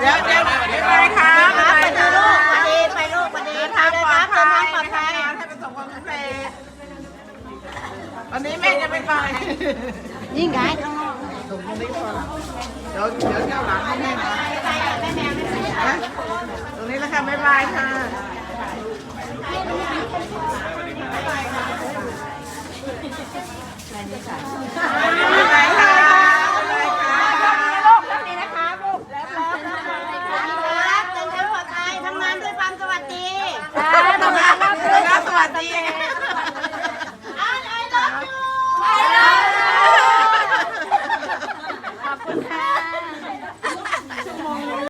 เดี๋ยวเดี๋ยวไปค่ะไปเจลูกวัดีไปลูกวัดีทางปลอดภัยทางปลอดภัยให้ไปส่งความสำเร็จวันนี้แม่จะไม่ไปยิ่งไงข้างนอกส่งตรงนี้พอลเดี๋ยวเดี๋ยวเข้าหลังให้แม่นะตรงนี้แล้ค่ะบ๊ายบายค่ะไปค่ะ ความสวัสดี สาธุ